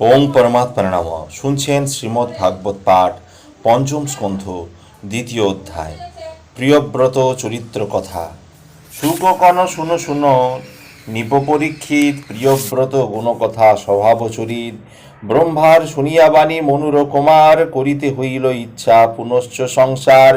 ওং পরমাত্মা নাম শুনছেন শ্রীমদ্ ভাগবত পাঠ, পঞ্চম স্কন্ধ, দ্বিতীয় অধ্যায়। প্রিয়ব্রত চরিত্র কথা সুককন শুনো শুনো, নিপপরীক্ষিত প্রিয়ব্রত গুণকথা স্বভাব চরিত ব্রহ্মার শুনিয়া বাণী মনুর কুমার, করিতে হইল ইচ্ছা পুনশ্চ সংসার।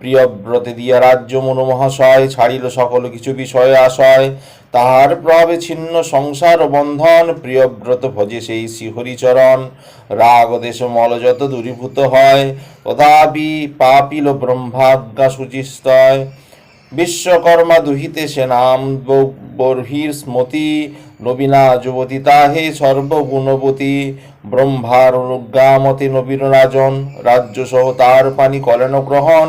প্রিয়ব্রতে দিয়া রাজ্য মনোমহাশয়, ছাড়িল সকল কিছু বিষয়ে আশয়। তাহার প্রভাবে ছিন্ন সংসার বন্ধন প্রিয়ব্রত ভজে সেই শ্রীহরিচরণ রাগ দেশ মল যত দূরীভূত হয়, তথাপি পাপিল ব্রহ্মাজ্ঞা শুচিস্তয় বিশ্বকর্মা দুহিতে সে নাম বর্হির স্মতি। নবীনা যুবতী তাহে সর্বগুণবতী। ব্রহ্মার অনুজ্ঞামতে নবীন রাজন। রাজ্য সহ তার পানি করেন গ্রহণ।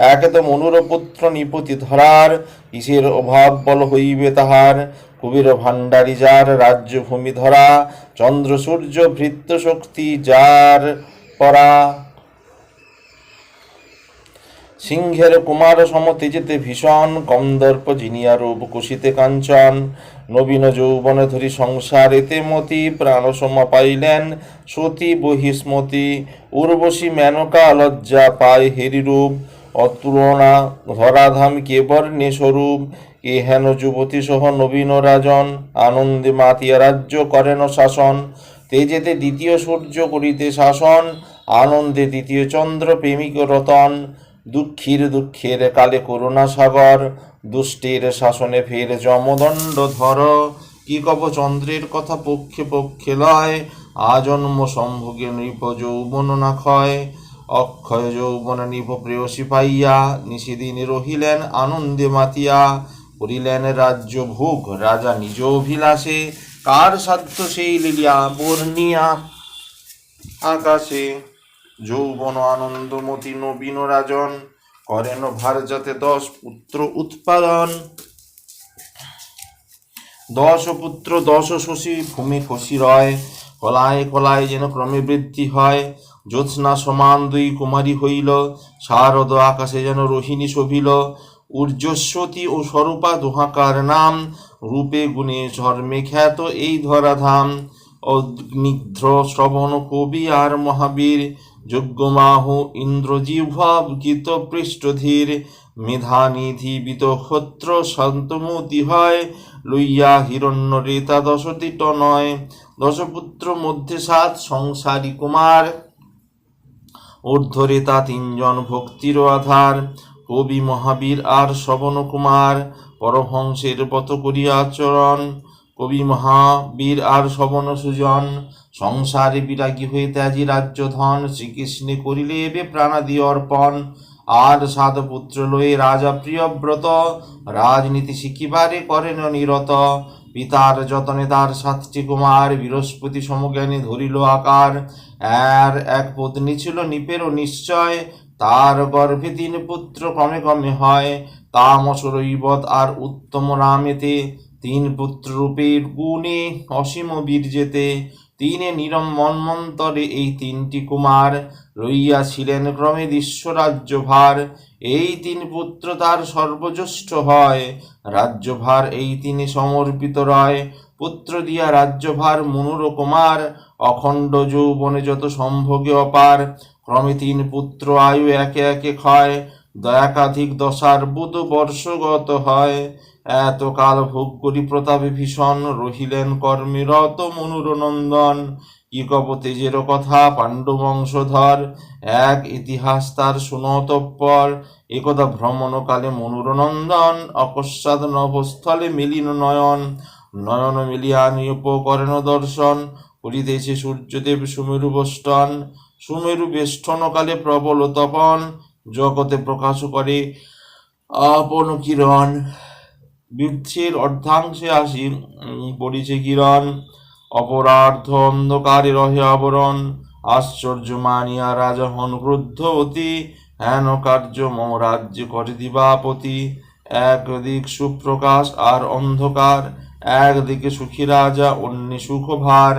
একে তো মনুর পুত্র নিপতি ধরার, কিসের অভাব বল হইবে তাহার? কুবের ভাণ্ডারী যার রাজ্য ভূমি ধরা, চন্দ্র সূর্য ভৃত্য শক্তি যার পরা। সিংহের কুমার সমতেজেতে ভীষণ, কন্দর্প জিনিয়া রূপ কুশিতে কাঞ্চন। নবীন যৌবনে ধরি সংসার এতে মতি, প্রাণ সমা পাইলেন সতী বহিস্মতি। উর্বশী মেনকা লজ্জা পায় হেরিরূপ অতুলনা ধরাধাম কেবর্ণে স্বরূপ, এ হেন যুবতী সহ নবীন রাজন, আনন্দে মাতিয়া রাজ্য করেন শাসন, তেজেতে দ্বিতীয় সূর্য করিতে শাসন, আনন্দে দ্বিতীয় চন্দ্র প্রেমিক রতন, দুঃখীর দুঃখের কালে করুণা সাগর, দুষ্টের শাসনে ফের যমদণ্ড ধর, কি কব চন্দ্রের কথা পক্ষে পক্ষে লয়, আজন্ম সম্ভোগে নৃপ যৌবন না ক্ষয় অক্ষয় যৌবন নিভ প্রেয়সী পাইয়া নিশিদিন রহিলেন আনন্দে মাতিয়া, করিলেন রাজ্য ভোগ রাজা নিজ অভিলাষে, কার সাধ্য সেই লিলিয়া বর্ণিয়া? আকাশে যৌবন আনন্দমতি নবীন রাজন, করেন ভার যাতে দশ পুত্র উৎপাদন। দশ পুত্র দশ শশী ভূমি খসি রয়, কলায় কলায় যেন ক্রমে বৃদ্ধি হয়। জ্যোৎস্না সমান দুই কুমারী হইল, শারদ আকাশে যেন রোহিণী শোভিল। ঊর্জস্বতী ও স্বরূপা দুহাকার নাম, রূপে গুণে ধর্মে খ্যাত এই ধরাধাম। অগ্নিধ্র শ্রবণ কবি আর মহাবীর, যজ্ঞমাহ ইন্দ্রজিহ্বা গীত পৃষ্ঠধীর। মেধানিধি বিতক্ষত্র শান্তমতি হয়, লইয়া হিরণ্য রেতা দশটি নয় দশপুত্র মধ্যে সাত সংসারী কুমার। ঊর্ধ্বরেতা তিনজন ভক্তির আধার, কবি, মহাবীর আর শ্রবণ কুমার পরহংসের পত করিয়া আচরণ। কবি, মহাবীর আর শ্রবণ সুজন সংসারে বিরাগী হয়ে ত্যাজি রাজ্য ধন শ্রীকৃষ্ণে করিলে এবে প্রাণাদি অর্পণ। আর সাত পুত্র লয়ে রাজা প্রিয়ব্রত, রাজনীতি শিখিবারে করেন নিরত। পিতার যতনে তার সাতটি কুমার, বৃহস্পতি সমজ্ঞানী ধরিল আকার। আর এক পত্নী ছিল নিপেরও নিশ্চয়, তার গর্ভে তিন পুত্র ক্রমে ক্রমে হয়। তামস রৈবত আর উত্তম নামেতে তিন পুত্র রূপের গুণে অসীম বীর্যেতে তিনে নিরম মন্মন্তরে এই তিনটি কুমার রইয়াছিলেন, ক্রমে বিশ্বরাজ্য ভার এই তিন পুত্র তার সর্বজ্যেষ্ঠ হয়। রাজ্যভার এই তিনি সমর্পিত রয়। পুত্র দিয়া রাজ্যভার মনুর কুমার, অখণ্ড যৌবনে যত সম্ভোগে অপার। ক্রমে তিন পুত্র আয়ু একে একে ক্ষয়। দয়াকাধিক দশার বুধ বর্ষগত হয়। এত কাল ভোগ করি প্রতাপে ভীষণ রহিলেন কর্মে রত মনুর নন্দন কি কব তেজের কথা পাণ্ডু বংশধর এক ইতিহাস তার শুনতপর একদা ভ্রমণকালে মনুরনন্দন অকস্মাৎ নভস্থলে মিলিন নয়ন। নয়ন মিলিয়া নিয়প করেন দর্শন, করিতেছে সূর্যদেব সুমেরু বেষ্টন। সুমেরু বেষ্টনকালে প্রবল তপন, জগতে প্রকাশ করে আপন কিরণ। বৃক্ষের অর্ধাংশে আসি পড়িছে কিরণ। অপরার্ধ অন্ধকারে রহে আবরণ। আশ্চর্য মানিয়া রাজা হন ক্রুদ্ধ অতি হেন কার্য মম রাজ্যে করে দিবাপতি। একদিক সুপ্রকাশ আর অন্ধকার একদিকে সুখী রাজা, অন্য সুখ ভার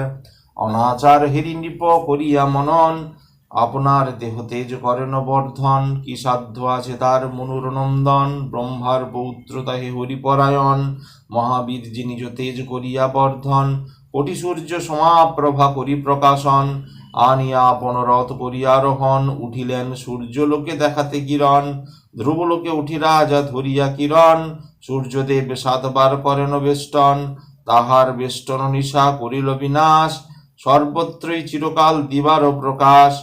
অনাচার হেরি নৃপ করিয়া মনন। আপনার দেহ তেজ করেন বর্ধন কি সাধ্য আছে তার মনুর নন্দন ব্রহ্মার পৌত্র তাহে হরিপরায়ণ, মহাবীর যিনি তেজ করিয়া বর্ধন, কোটি সূর্য সমাপ্রভা করি প্রকাশন, আনিয়া করিয়া করিয়ারোহণ উঠিলেন সূর্যলোকে দেখাতে কিরণ, ধ্রুবলোকে উঠি রাজা ধরিয়া কিরণ, সূর্যদেব সাতবার করেন বেষ্টন, তাহার বেষ্টন নিশা করিল বিনাশ, সর্বত্রই চিরকাল দিবার প্রকাশ।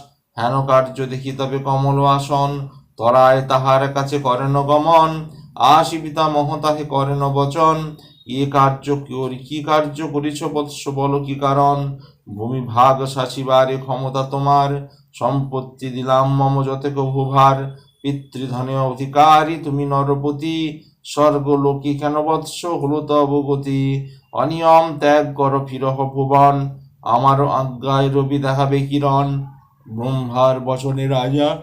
হেন কার্য দেখি তবে কমল আসন তরায় তাহার কাছে করেন গমন আসি পিতা মহতাহে করেন বচন। এ কার্য করি- কি কার্য করিছ বৎস, বল কি কারণ? ভূমি ভাগ সাচিবারে ক্ষমতা তোমার, সম্পত্তি দিলাম মম যতেক ভূভার পিতৃধনে অধিকারী তুমি নরপতি স্বর্গ লোকে কেন বৎস? হল তব গতি। অনিয়ম ত্যাগ কর ফিরহ ভুবন আমারও আজ্ঞায় রবি দেখাবে কিরণ। ব্রহ্মার বচনে রাজা।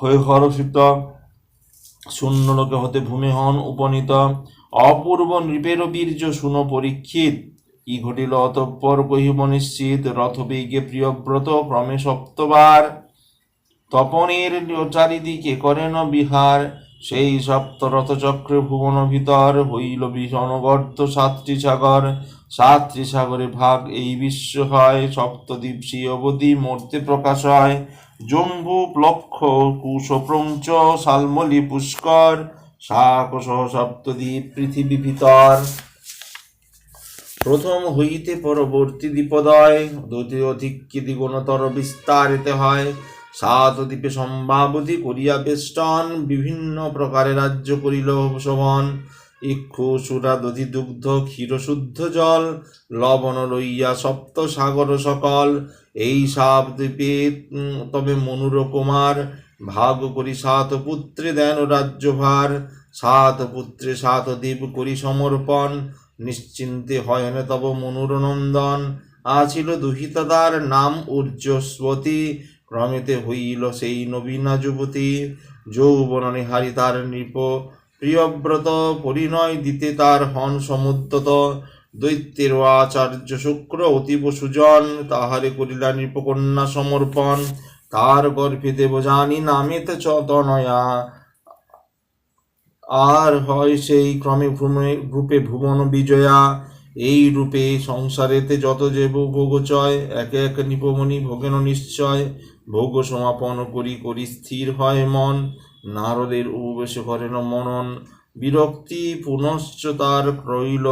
হয়ে হরষিত, শূন্য লোকে হতে ভূমি হন উপনীত। অপূর্ব নৃপের বীর্য শুন পরীক্ষিত। কি ঘটিল অতঃপর কহিব নিশ্চিত, রথবেগে প্রিয়ব্রত ক্রমে সপ্তবার। তপনের চারিদিকে করেন বিহার। সেই সপ্তরথ চক্রে ভুবন ভিতর হইল গর্ত সাতটি সাগর সাতটি সাগরে ভাগ এই বিশ্ব হয়, সপ্তদ্বীপ সেই অবধি মূর্তি প্রকাশ হয়। জম্বু প্লক্ষ কুশপ্রঞ্চ, শালমলি পুষ্কর শাক সহ সপ্তদ্বীপ পৃথিবী ভিতর। প্রথম হইতে পরবর্তী দ্বীপদয়, দ্বিতীয় অধিককে দ্বিগুণতর বিস্তারিত হয়। সাত দ্বীপে সম্ভাবধি করিয়া বেষ্টন, বিভিন্ন প্রকারে রাজ্য করিল শোভন। ইক্ষু, সুরা, দধি, দুগ্ধ, ক্ষীর, শুদ্ধ জল, লবণ লইয়া সপ্ত সাগর সকল। এই সাত দ্বীপে তবে মনুর কুমার ভাগ করি সাত পুত্রে দেন রাজ্যভার। সাত পুত্রে সাত দ্বীপ করি সমর্পণ, নিশ্চিন্তে হয়ন তব মনুর নন্দন আছিল দুহিতা তার নাম ঊর্জস্বতী ক্রমেতে হইল সেই নবীনা যুবতী। যৌবন নিহারি তার নৃপ। প্রিয়ব্রত পরিণয় দিতে তার হন সমুদ্যত। দৈত্যের আচার্য শুক্র অতীব সুজন, তাহারে করিলা নৃপকন্যা সমর্পণ। তার গর্ভে দেব জানি নামেতে চতনয়া। আর হয় সেই ক্রমে ভ্রমে রূপে ভুবন বিজয়া। এই রূপে সংসারেতে যত যে ভোগচয়, একে এক নিপমণি ভোগেন নিশ্চয়। ভোগ সমাপন করি করি স্থির হয় মন। নারদের উপবেশ করেন মনন। বিরক্তি পুনশ্চ তার রইল।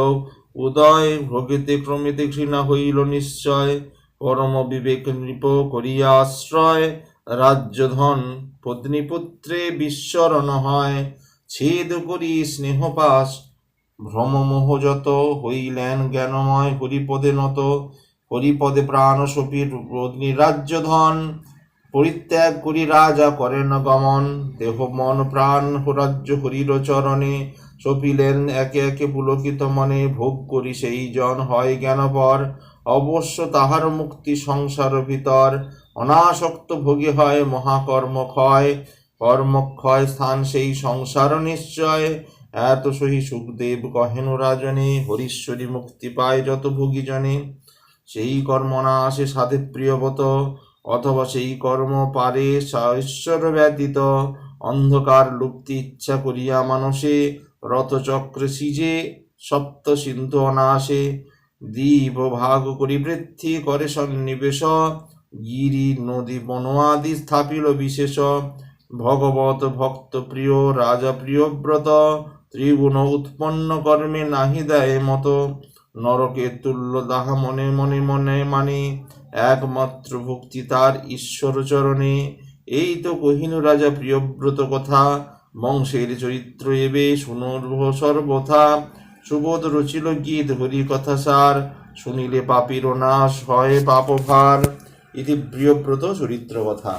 উদয় ভোগেতে ক্রমেতে ঘৃণা হইল নিশ্চয়। পরম বিবেক নৃপ করিয়া আশ্রয়। রাজ্যধন পত্নীপুত্রে বিশ্বরণ হয়। ছেদ করি স্নেহপাশ। ভ্রমমোহ যত, হইলেন জ্ঞানময় হরিপদে নত। হরিপদে প্রাণ সপীর রাজ্য ধন পরিত্যাগ করি রাজা করেন গমন। দেহ, মন, প্রাণ, রাজ্য হরির চরণে সপিলেন একে একে পুলকিত মনে। ভোগ করি সেই জন হয় জ্ঞানপর, অবশ্য তাহার মুক্তি সংসার ভিতর। অনাসক্ত ভোগে হয় মহাকর্ম ক্ষয় কর্মক্ষয় স্থান সেই সংসার নিশ্চয়। এত সহি সুখদেব কহেন রাজনে, হরিশ্বরী মুক্তি পায় যত ভোগী জনে সেই কর্ম না আসে সাধে প্রিয়বত অথবা সেই কর্ম পারে ঈশ্বর ব্যতীত। অন্ধকার লুপ্তি ইচ্ছা করিয়া মানসে, রথচক্রে সিজে, সপ্ত সিন্ধু অনাসে। দ্বীপ ভাগ করি বৃদ্ধি করে সন্নিবেশ, গিরি, নদী বনোয়াদি স্থাপিল বিশেষ। ভগবত ভক্ত প্রিয়, রাজা প্রিয়ব্রত ত্রিগুণ উৎপন্ন কর্মে নাহি দেয় মত, নরকে তুল্য দাহা মনে মনে মনে মানে একমাত্র ভক্তি তার ঈশ্বর চরণে। এই তো কহিনু রাজা প্রিয়ব্রত কথা, বংশের চরিত্র এবে শুনর্ভ সর্বথা। সুবোধ রচিল গীত হরি কথা সার, শুনিলে পাপির নাশ হয় পাপভার ইতি প্রিয়ব্রত চরিত্র কথা।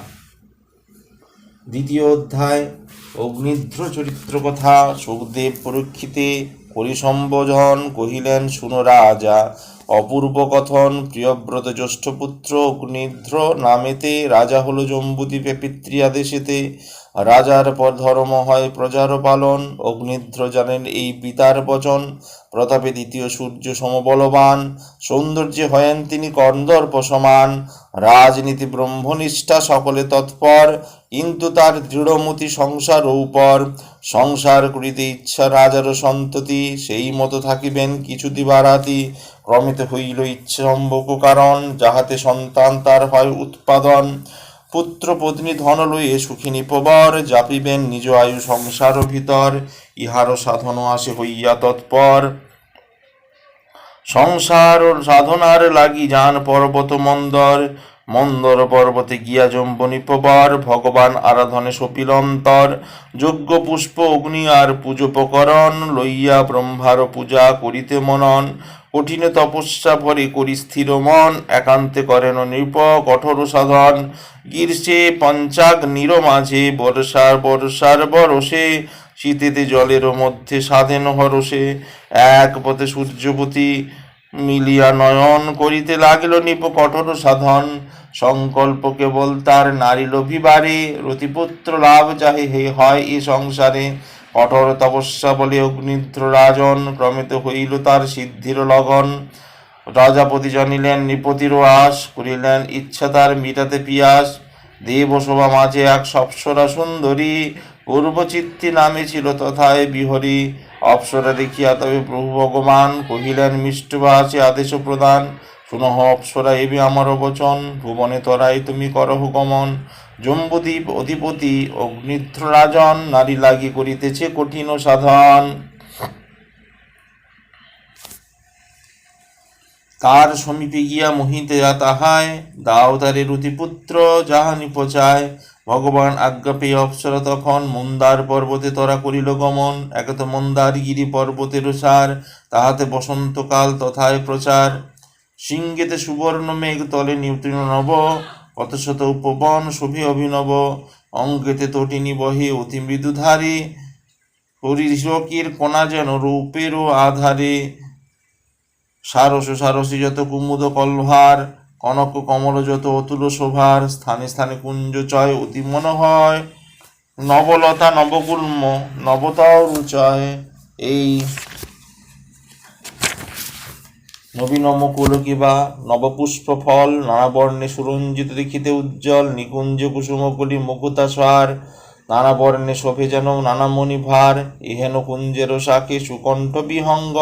দ্বিতীয় অধ্যায় অগ্নিধ্র চরিত্র কথা সুখদেব পরীক্ষিতে করি সম্বোধন কহিলেন, শুনো রাজা, অপূর্ব কথন, প্রিয়ব্রত জ্যেষ্ঠ পুত্র অগ্নিধ্র নামেতে রাজা হলো জম্বুদ্বীপে পিতৃ আদেশেতে। রাজার পর ধর্ম হয় প্রজার পালন। অগ্নিদ্র জানেন এই পিতার বচন, প্রতাপে দ্বিতীয় সূর্য সমবলবান, সৌন্দর্যে হয়েন তিনি কন্দর্প সমান। রাজনীতি ব্রহ্মনিষ্ঠা সকলে তৎপর, কিন্তু তার দৃঢ়মতি সংসার উপর। সংসার করিতে ইচ্ছা রাজার সন্ততি, সেই মতো থাকিবেন কিছু দিবারাতি। ক্রমিত হইল ইচ্ছা সম্ভব কারণ যাহাতে সন্তান তার হয় উৎপাদন। পুত্র পত্নী ধন লইয়ে সুখিনী প্রবর জাপিবেন নিজ আয়ু সংসার ভিতর ইহারও সাধন আসে হইয়া তৎপর। সংসার সাধনার লাগি যান পর্বত মন্দর মন্দর পর্বতে গিয়া জম্বনি প্রবর, ভগবান আরাধনে সপিল অন্তর যজ্ঞ, পুষ্প, অগ্নি আর পূজোপকরণ লইয়া ব্রহ্মার পূজা করিতে মনন। কঠিন তপস্যা ভরে করি স্থির মন, একান্তে করেন নৃপ কঠোর সাধন। গ্রীষ্মে পঞ্চাগ নির মাঝে, বর্ষার বর্ষার বরসে শীতেতে জলের মধ্যে সাধেন হরসে এক পথে সূর্যপতি মিলিয়া নয়ন করিতে লাগিল নিপ কঠোর সাধন। সংকল্প কেবল তার নারী লোভিবারে রতিপুত্র লাভ চাহে, হে হয় এ সংসারে। কঠোর তপস্যা বলে অগ্নিদ্র রাজন ক্রমিত হইল তার সিদ্ধির লগন। রাজাপতি জানিলেন নিপতির আস করিলেন, ইচ্ছা তার মিটাতে পিয়াস। দেবসভা মাঝে এক সপ্সরা সুন্দরী। পূর্বচিত্তি নামে ছিল তথায় বিহরী। অপ্সরা দেখিয়া তবে প্রভু ভগবান কহিলেন মিষ্টভাষে আদেশ প্রদান। শুনহ অপ্সরা, এবি আমার বচন। ভুবনে তরাই তুমি করহ গমন। জম্বুদ্বীপ অধিপতি অগ্নিধ্র রাজন নারী লাগি করিতেছে কঠিন সাধন। তার সমীপে গিয়া মোহিতে তাহায় দাও তারে রতিপুত্র যাহা নিপচায়, ভগবান আজ্ঞা পেয়ে অপ্সরা তখন মন্দার পর্বতে তরা করিল গমন। একত মন্দার গিরি পর্বতের সার, তাহাতে বসন্তকাল তথায় প্রচার। সিংহেতে সুবর্ণ মেঘ তলে নিউতৃণ নব কত শত উপবন শোভে অভিনব অঙ্কেতে তটিনী বহে অতি মৃদুধারী। হরিশকির কণা যেন রূপেরও আধারে। সারস সারসী যত কুমুদ কলভার, কনক কমল যত অতুল শোভার, স্থানে স্থানে কুঞ্জ চয় অতি মনোহয়। নবলতা নবগুল্ম নবতাও রুচয় এই নবীনম কুলকিবা নবপুষ্প ফল নানা বর্ণে সুরঞ্জিত দেখিতে উজ্জ্বল, নিকুঞ্জ কুসুমকলি মুকুতাসার নানা বর্ণে শোভে যেন নানা মণিভার ইহেন কুঞ্জের শাকে সুকণ্ঠ বিহঙ্গ,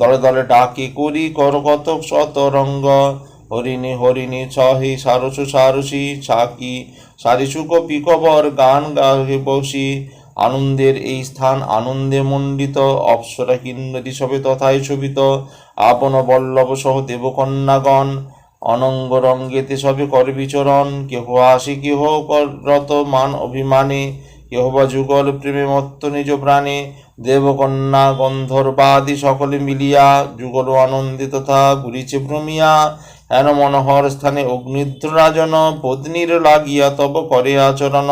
দলে দলে ডাকে করি করকত শতরঙ্গ, হরিণী হরিণী ছহে সারস সারসী ছাকি সারিসুক পিকবর গান গাহে বসি, আনন্দের এই স্থান আনন্দে মণ্ডিত, অপ্সরা কিন্নরি সবে তথায় শোভিত আপন বল্লভ সহ দেবকন্যাগণ অনঙ্গ রঙ্গেতে সবে কর বিচরণ। কেহ আসি, কেহ রত মান অভিমানে, কেহ বা যুগল প্রেমে মত্ত নিজ প্রাণে। দেবকন্যা, গন্ধর্বাদি সকলে মিলিয়া যুগল আনন্দে তথা ঘুরিছে ভ্রমিয়া। হেন মনোহর স্থানে অগ্নিদ্র রাজন পত্নীর লাগিয়া তব করে আচরণ।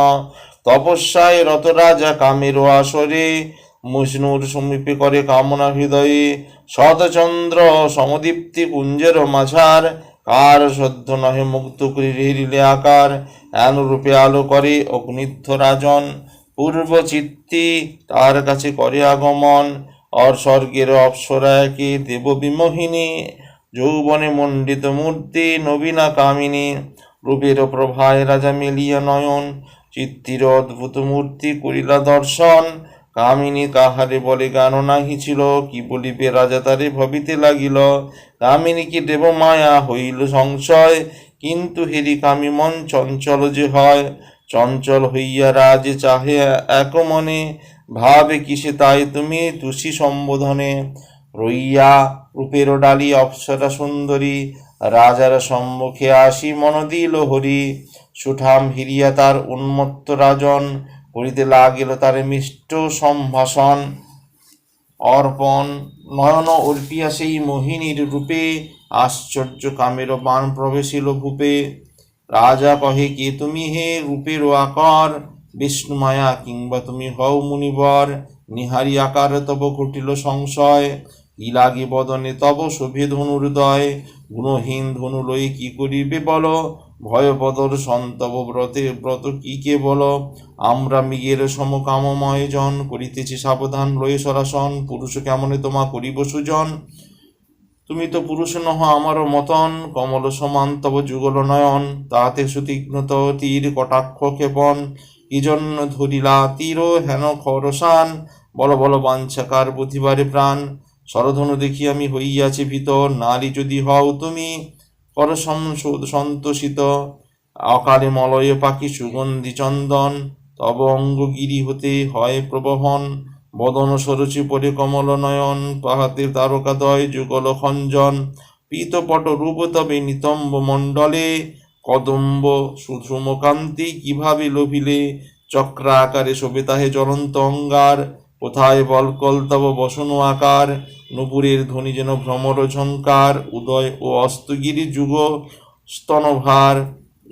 তপস্যায় রত রাজা কামের আসরে। মুষ্ণুর সমীপে করে কামনা হৃদয়ে শতচন্দ্র সমদীপ্তি কুঞ্জের মাঝার কার সদ্য নহে মুক্ত করি হিরিলে আকার? এনরূপে আলো করে অগ্নিধ্ব রাজন। পূর্ব চিত্তি তার কাছে করে আগমন। অর স্বর্গের অপ্সরা একে দেব বিমোহিনী। যৌবনে মণ্ডিত মূর্তি, নবীনা কামিনী। রূপের প্রভায় রাজা মেলিয়া নয়ন। চিত্তির অদ্ভুত মূর্তি করিলা দর্শন। কামিনী কাহারে বলে গান নাহি ছিল, কি বলিবে রাজা তারে ভবিতে লাগিল। কামিনী কি দেব মায়া হইল সংশয়, কিন্তু হেরি কামি মন চঞ্চল যে হয়। চঞ্চল হইয়া রাজে চাহে এক মনে ভাবে কিসে তাই তুমি তুষি সম্বোধনে। রইয়া রূপের ডালি অপ্সরা সুন্দরী, রাজার সম্মুখে আসি মন দিল হরি। সুঠাম হিরিয়া তার উন্মত্ত রাজন করিতে লাগিল তার মিষ্ট সম্ভাষণ। অর্পণ নয়ন অর্পিয়া সেই মোহিনীর রূপে, আশ্চর্য কামের বাণ প্রবেশিল ভূপে। রাজা কহে, কে তুমি হে রূপের আকার? বিষ্ণু মায়া কিংবা তুমি হও মুনিবর। নিহারি আকার তব ঘটিল সংশয়। কি লাগে বদনে তব শোভে ধনুর্দয়। গুণহীন ধনু লই কি করিবে বল? ভয়পদর সন্তব ব্রতে ব্রত কি কে বল আমরা মৃগের সমকামময় জন, করিতেছি সাবধান, লয়ে সরাসন, পুরুষ কেমনে তোমা করিব সুজন? তুমি তো পুরুষ নহ আমারও মতন, কমল সমান তব যুগল নয়ন তাহাতে সুতীক্ষ্ণত তীর কটাক্ষ ক্ষেপণ। কি জন্য ধরিলা তীর হেন খরসান, বল বল বাঞ্ছাকার বুধিবারে প্রাণ। শরধনু দেখি আমি হইয়াছি ভিতর নারী যদি হও তুমি সংশোধ সন্তোষিত অকালে মলয়ে পাখি সুগন্ধি চন্দন, তব অঙ্গগিরি হতে হয় প্রবহন। বদন সরচি পরে কমল নয়ন পাহাতে তারকাদয় যুগল খঞ্জন। পীতপট রূপ তবে নিতম্ব মণ্ডলে, কদম্ব সুষুমকান্তি কীভাবে লোভিলে? চক্র আকারে শোভে তাহে জ্বলন্ত অঙ্গার কোথায় বলকল তব বসন আকার, নুপুরের ধ্বনি যেন ভ্রমর ঝঙ্কার উদয় ও অস্তগিরি যুগ স্তনভার।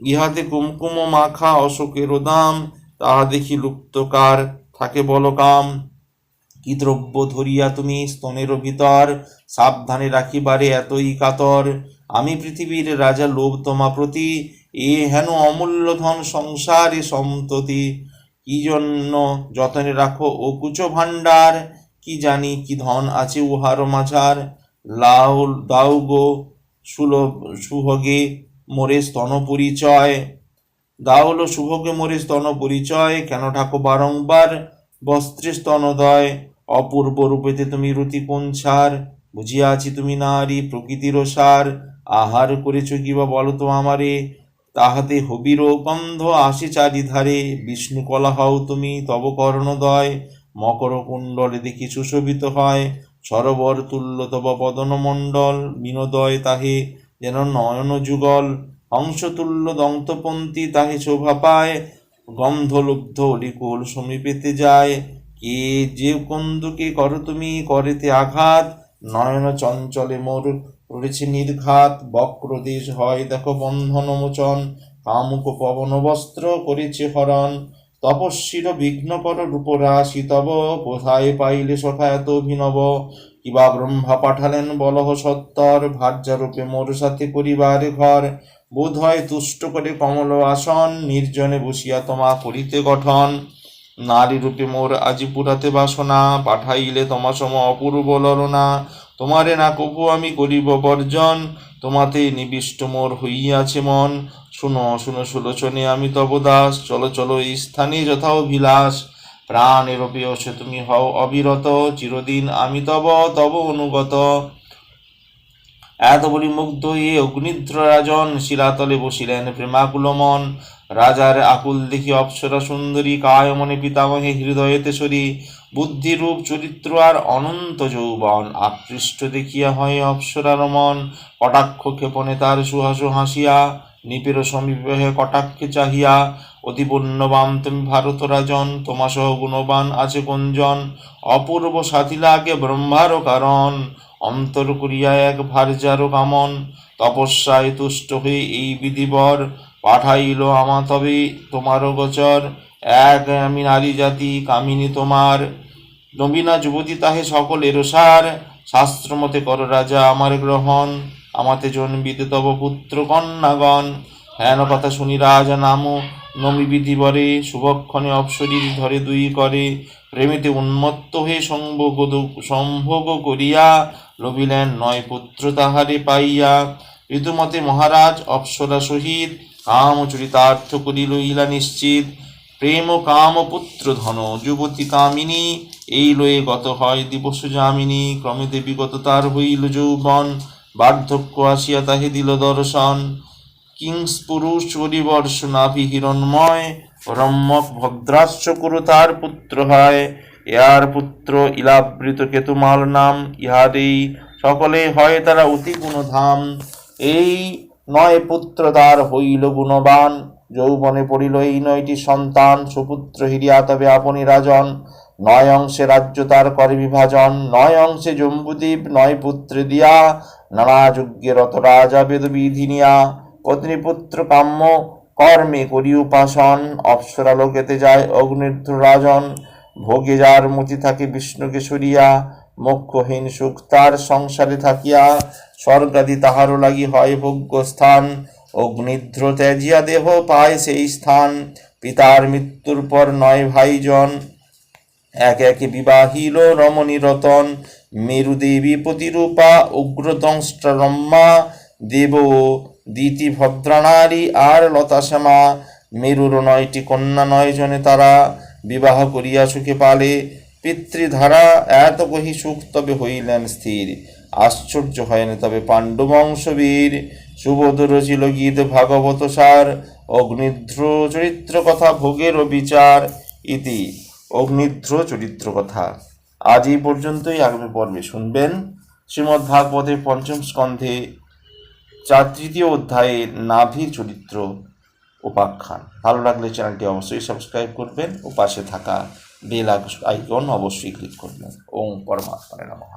ইহাতে কুমকুম মাখা অশোকের দাম, তাহা দেখি লুপ্তকার থাকে বলকাম। কি দ্রব্য ধরিয়া তুমি স্তনের ভিতর, সাবধানে রাখিবারে এতই কাতর। আমি পৃথিবীর রাজা লোভ তোমা প্রতি, এ হেন অমূল্য ধন সংসারে সম্ততি কি জন্য যতনে রাখো ও কুচো ভাণ্ডার। কি জানি কি ধন আছে উহার মাঝার। লাউ দাও গো সুলভ, সুভগে মোরে স্তন পরিচয়। দাওল শুভকে মোরে স্তন পরিচয়, কেন ঠাকো বারংবার বস্ত্রে স্তনদয় অপূর্ব রূপেতে তুমি রুতি কোন ছাড় বুঝিয়াছি তুমি নারী প্রকৃতির সার আহার করেছ কিবা বলো তো আমারে? তাহাতে হবির গন্ধ আসে চারিধারে বিষ্ণু কলা হও তুমি, তব কর্ণদয়, মকর কুণ্ডলে দেখি সুশোভিত হয়, সরোবর তুল্য তব বদন মণ্ডল বিনোদয় তাহে যেন নয়ন যুগল হংসতুল্য দন্তপন্থী তাহে শোভা পায়, গন্ধলুব্ধ অলিকুল সমীপেতে যায়, কে যে কন্দুকে কর তুমি, করেতে আঘাত, নয়ন চঞ্চলে মোর করেছে নির্ঘাত, বক্রদেশ হয়, দেখো বন্ধন মোচন, কামুক পবন বস্ত্র করেছে হরণ, তপস্বীর বিঘ্নকর রূপরাশি তব কোথায় পাইলে সখা এত অভিনব। কিবা ব্রহ্মা পাঠালেন বলহ সত্তর, ভার্যারূপে মোর সাথে পরিবার ঘর বোধ হয় তুষ্ট করে কমল আসন, নির্জনে বসিয়া তোমা করিতে গঠন। নারী রূপে মোর আজি পুরাতে বাসনা, পাঠাইলে তোমা সম অপূর্ব ললনা। তোমারে না কপু আমি করিব বর্জন, তোমাতে নিবিষ্ট মোর হইয়াছে মন। শুনো শুনো সুলোচনে আমি তব দাস, চলো চলো এই স্থানে যথা অভিলাষ। প্রাণের সে তুমি হও অবিরত, চিরদিন আমি তব তব অনুগত। এত বলি মুগ্ধ এ অগ্নিদ্র রাজন শিলাতলে বসিলেন প্রেমাকুল মন। রাজার আকুল দেখি অপ্সরা সুন্দরী কায় মনে পিতামহে হৃদয়েতে সরি। বুদ্ধিরূপ চরিত্র আর অনন্ত যৌবন। আকৃষ্ট দেখিয়া হয় অপ্সরার মন। কটাক্ষ ক্ষেপণে তার সুহাসু হাসিয়া নিপের সমীপে কটাক্ষে চাহিয়া অতি পুণ্যবান তুমি ভারত রাজন তোমা সহ গুণবান আছে কোনজন অপূর্ব সাথী লাগে ব্রহ্মারও কারণ। অন্তর করিয়া এক ভার্যারও কামন। তপস্যায় তুষ্ট হয়ে এই বিধিবর পাঠাইল আমা তবে তোমারও গোচর। এক আমি নারী জাতি, কামিনী তোমার। নবীনা যুবতী তাহে সকলের সার। শাস্ত্র মতে কর রাজা আমার গ্রহণ, আমাতে জন্মিতে তব পুত্র কন্যাগণ। হেন কথা শুনি রাজা নাম, নমি বিধিবরে শুভক্ষণে অপসরী ধরে দুই করে। প্রেমিতে উন্মত্ত হয়ে সম্ভোগ সম্ভোগ করিয়া লভিলেন নয় পুত্র তাহারে পাইয়া। ঋতুমতে মহারাজ অপ্সরা সহিত কাম চরিতার্থ করি লইলা নিশ্চিত। প্রেম কাম পুত্র ধন, যুবতী কামিনী, এই লয়ে গত হয় দিবস যামিনী, ক্রমে দেবী গত তার হইল যৌবন, বার্ধক্য আসিয়া তাহে দিল দর্শন। কিংস পুরুষ পরিবর্ষ নাভি হিরণময় রম্যক ভদ্রাশ্চ কুরু তার পুত্র হয়। ইয়ার পুত্র ইলাবৃত কেতুমাল নাম, ইহাদেই সকলে হয় তারা অতি গুণধাম। এই নয় পুত্র তার হইল গুণবান। যৌবনে পড়িল এই নয়টি সন্তান, সুপুত্র হিরিয়া তবে আপনি রাজন। নয় অংশে রাজ্য তার করে বিভাজন, নয় অংশে জম্বুদ্বীপ, নয় পুত্রে দিয়া, নানা যজ্ঞে রত রাজা বেদ বিধি নিয়া। পত্নীপুত্র কাম্য, কর্মে করি উপাসন, অপ্সরা লোকেতে যায় অগ্নির্ধ রাজন। ভোগে যার মতি থাকে বিষ্ণুকে সরিয়া, মোক্ষহীন সুখ তার সংসারে থাকিয়া। স্বর্গাদি তাহারও লাগি হয় ভোগ্য স্থান অগ্নিধ্র ত্যাজিয়া দেহ পায় সেই স্থান। পিতার মৃত্যুর পর নয় ভাইজন। এক একে বিবাহিল রমণী রতন মেরুদেবী প্রতিরূপা উগ্রদংষ্ট্রম্মা দেব, দিতি ভদ্রানারী আর লতাশ্যামা। মেরুর নয়টি কন্যা নয় জনে তারা বিবাহ করিয়া সুখে পালে। পিতৃধারা এত কহি সুখ তবে হইলেন স্থির। আশ্চর্য হয়নি তবে পাণ্ডবংশবীর। সুবোধ রচিল গীত ভাগবত সার, অগ্নিধ্র চরিত্র কথা ভোগের বিচার ইতি। অগ্নিধ্র চরিত্র কথা। আজ এই পর্যন্তই, আগামী পর্বে শুনবেন শ্রীমদ্ ভাগবতের পঞ্চম স্কন্ধে চার তৃতীয় অধ্যায়ে নাভি চরিত্র উপাখ্যান। ভালো লাগলে চ্যানেলটি অবশ্যই সাবস্ক্রাইব করবেন ও পাশে থাকা বেল আইকন অবশ্যই ক্লিক করবেন। ওম পরমাত্মায় নমঃ।